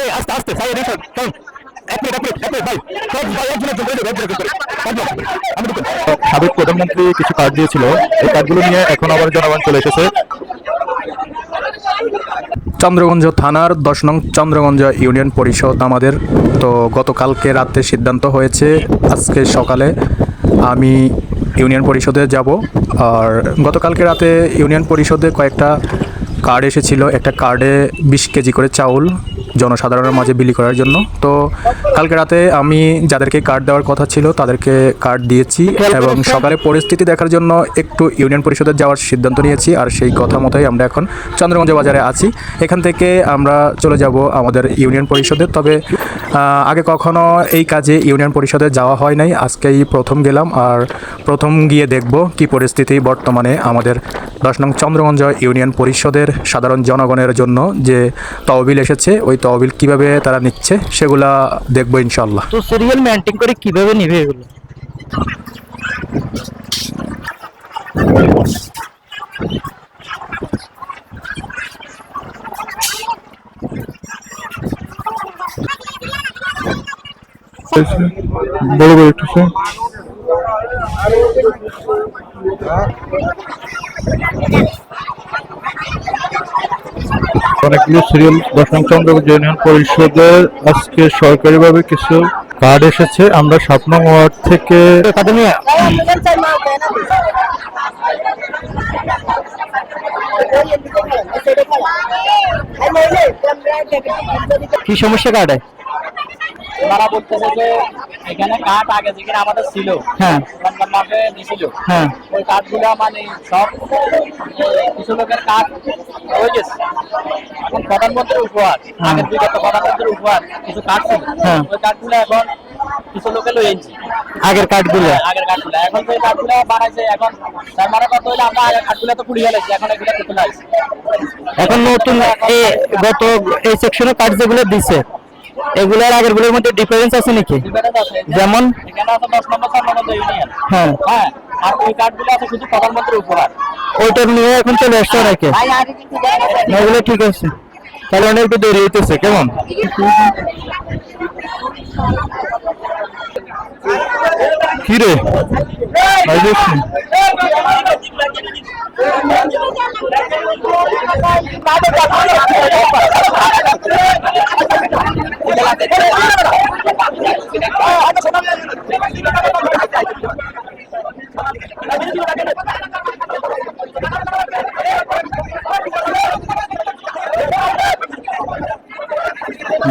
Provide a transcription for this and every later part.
এই আস্তে আস্তে সাইড এসো চল। এক মিনিট এক মিনিট এক মিনিট ভাই সব ভাই একজন একজন করে দেবো একজন একজন করে একজন একজন করে। আমি ঢুকুন সাবেক প্রধানমন্ত্রী কিছু কার্ড দিয়েছিল এই কার্ডগুলো নিয়ে এখন আবার জনগণ চলে এসেছে। চন্দ্রগঞ্জ থানার দশ নং চন্দ্রগঞ্জ ইউনিয়ন পরিষদ আমাদের। তো গতকালকে রাতে সিদ্ধান্ত হয়েছে আজকে সকালে আমি ইউনিয়ন পরিষদে যাব। আর গতকালকে রাতে ইউনিয়ন পরিষদে কয়েকটা কার্ড এসেছিল একটা কার্ডে বিশ কেজি করে চাউল জনসাধারণের মাঝে বিলি করার জন্য। তো কালকে রাতে আমি যাদেরকে কার্ড দেওয়ার কথা ছিল তাদেরকে কার্ড দিয়েছি এবং সকালে পরিস্থিতি দেখার জন্য একটু ইউনিয়ন পরিষদে যাওয়ার সিদ্ধান্ত নিয়েছি আর সেই কথা মতোই আমরা এখন চন্দ্রগঞ্জ বাজারে আছি। এখান থেকে আমরা চলে যাব আমাদের ইউনিয়ন পরিষদে। তবে আগে কখনো এই কাজে ইউনিয়ন পরিষদে যাওয়া হয় নাই। আজকেই প্রথম গেলাম আর প্রথম গিয়ে দেখব কি পরিস্থিতি বর্তমানে আমাদের দশ নং চন্দ্রগঞ্জ ইউনিয়ন পরিষদের সাধারণ জনগণের জন্য যে তহবিল এসেছে ওই তহবিল কীভাবে তারা নিচ্ছে সেগুলা দেখব ইনশাল্লাহ তো সিরিয়াল মেনটেন করে কীভাবে নিবে এগুলো? বড় বড় একটু স্যার অনেকগুলো সিরিয়াল দশম চন্দ্র ইউনিয়ন পরিষদের আজকে সরকারিভাবে কিছু কার্ড এসেছে। আমরা সাত নং ওয়ার্ড থেকে কি সমস্যা কাটে তারা বলতেছে যে এখানে কাঠ আগে যেখানে আমাদের ছিল হ্যাঁ। রমজান মাসে দিছিল হ্যাঁ। ওই কাঠগুলো মানে সব কিছু লোকের কাঠ হয়ে গেছে। এখন প্রধানমন্ত্রীর উপহার আগের বিগত প্রধানমন্ত্রীর উপহার কিছু কাঠ ছিল। হ্যাঁ। ওই কাঠগুলো এখন কিছু লোকে লই আগের আগের কাঠগুলো। এখন যে কাঠগুলো বানাইছে এখন তার মানে কত হইলে আমরা আগের কাঠগুলো তো পুড়িয়ে গেছি এখন এগুলো তুলে আসছে এখন নতুন গত এই সেকশনে কাঠ যেগুলো দিছে এগুলোর আগেরগুলোর মধ্যে ডিফারেন্স আছে নাকি? যেমন? হ্যাঁ। হ্যাঁ আর ওই কাঠগুলো আছে শুধু প্রধানমন্ত্রীর উপহার ওইটার নিয়ে এখন চলে আসছে নাকি এগুলো ঠিক আছে। তাহলে অনেক একটু দেরি হইতেছে কেমন? কি রে? ভাই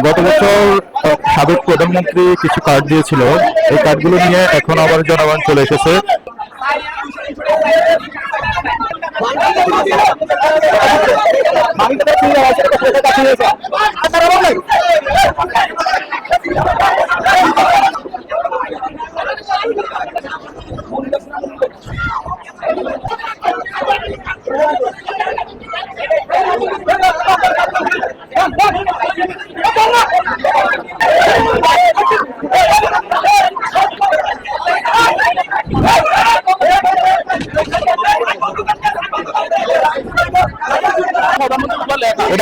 গত বছর সাবেক প্রধানমন্ত্রী কিছু কার্ড দিয়েছিল। এই কার্ডগুলো নিয়ে এখন আবার জনগণ চলে এসেছে।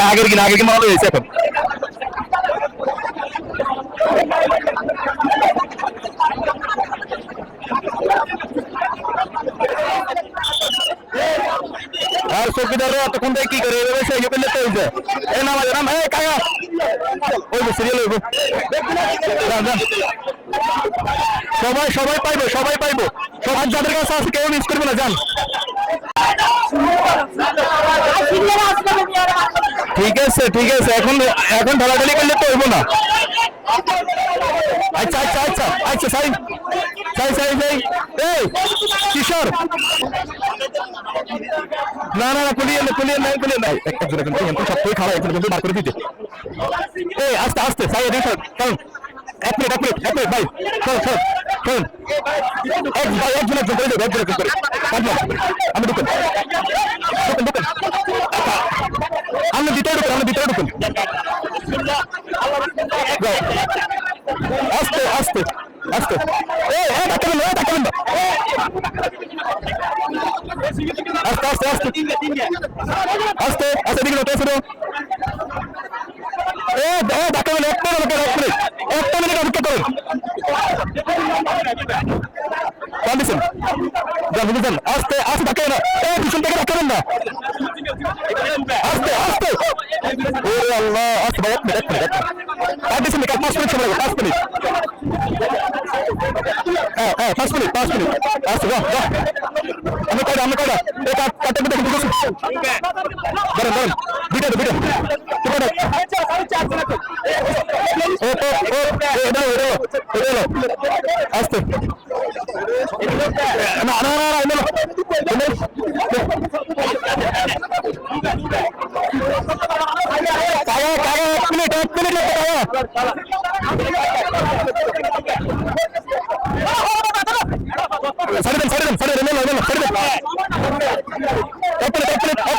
এটা আগের কিনা আগের কিনা হয়েছে এখন। আর কি। সবাই সবাই পাইবো সবাই পাইবো। সবার যাদের কাছে আছে, কেউ মিস করবে না, যান। ঠিক আছে ঠিক আছে, এখন এখন ঢালাঢালি করলে তো হইব না। আচ্ছা আচ্ছা আচ্ছা আচ্ছা সাই সাই সাই সাই এই, কিশোর। না না না, কুলিয়ে না, কুলিয়ে নাই কুলিয়ে নাই একটা জোরে কিন্তু এখন সবটাই খারাপ এখন কিন্তু বার করে দিতে। এই, আস্তে আস্তে সাই এদিকে চল এক মিনিট এক মিনিট এক মিনিট, ভাই চল চল এক ভাই একজন একজন করে। করে। আমি ঢুকুন আপনি ভিতরে ঢুকুন আপনি ভিতরে ঢুকুন। আস্তে আস্তে আস্তে। এই এই ডাক্তার এই ডাক্তার আস্তে আস্তে আস্তে। আস্তে আস্তে দিকে নতুন শুরু এ এ ডাক্তার বলে একটা মিনিট এক মিনিট একটা মিনিট অপেক্ষা করুন কন্ডিশন বুঝেছেন আস্তে আস্তে ডাক্তার না এই, পিছন থেকে রাখবেন না আস্তে আস্তে। ও আল্লাহ, আস্তে ভাই এক মিনিট এক মিনিট কন্ডিশন কাজ পাঁচ মিনিট সময় পাঁচ মিনিট। হ্যাঁ হ্যাঁ পাঁচ মিনিট পাঁচ মিনিট আস্তে বাহ বাহ আমি কয়টা আমি কয়টা এ কাট কাটতে দেখুন বুঝেছি ধরেন ধরেন দুইটা দুইটা দুইটা ও ও ও এটা এটা এটা আস্তে না না না না কায়া কায়া এক মিনিট এক মিনিট লাগবে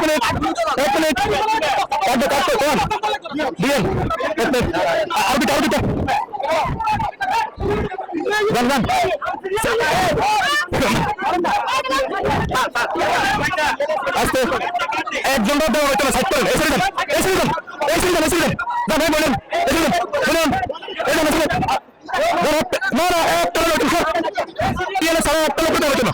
মিনিট এক মিনিট কাটবে কাটবে কোন দিয়েন এক মিনিট। আর দুটো আর দুটো যান যান আস্তে। একজন বাদ দেওয়া হইতো সাইড করেন। এসে দেন এসে দেন এসে দেন এসে যান ভাই, বলেন। এসে দেন, বলেন। এই দেন এসে দেন। না না একটা লোক পিএলএ সারা একটা লোক হইতো না।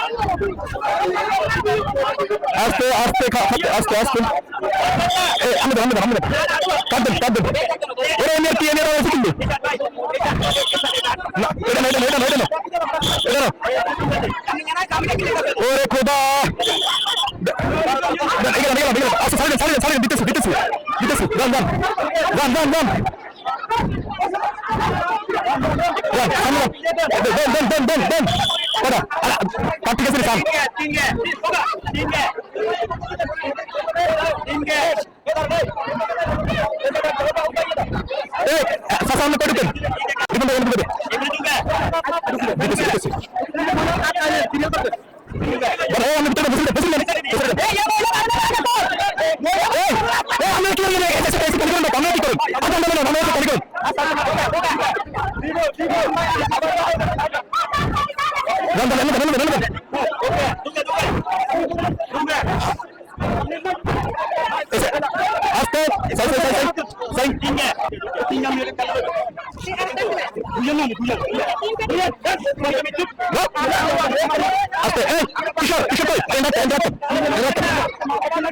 এই এই এই সিলেন সিলেন সিলেন সিলেন আর এই এই হ্যাঁ দিবন রিবন এই ইয়া তাকেন না রিবন রিবন যা সাব আস্তে যান যান যান তারা তারা এক মিনিট কথা কইস না কথা কইস না ভাব ও তো আস্তে আস্তে খা খাতে আস্তে আস্তে। এ আমি দাম দাম দাম কাট দেন কাট দেন ওরে, এনে কি, এনে আছে কিন্তু। না, এটা না এটা না এটা না এটা না। এটা না। ওরে খোদা। দেন এখানে এখানে এখানে। আচ্ছা সাইড সাইড সাইড দিতেছি দিতেছি। দিতেছি যান যান যান যান যান যান সামনে দেন দেন দেন দেন দেন কটা? কাট ঠিক আছে সাম এ দিতেছি দিতেছি বড় আমি এই কিশোর কিশোর কই এই নাতে এই নাতে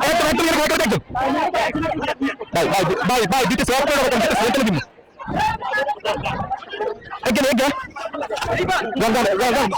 এই তো একদম এর ঘরে একদম ভাই ভাই ভাই ভাই দিতে সব করে রকম দিতে সেটা দিমু একদম একদম গান গান গান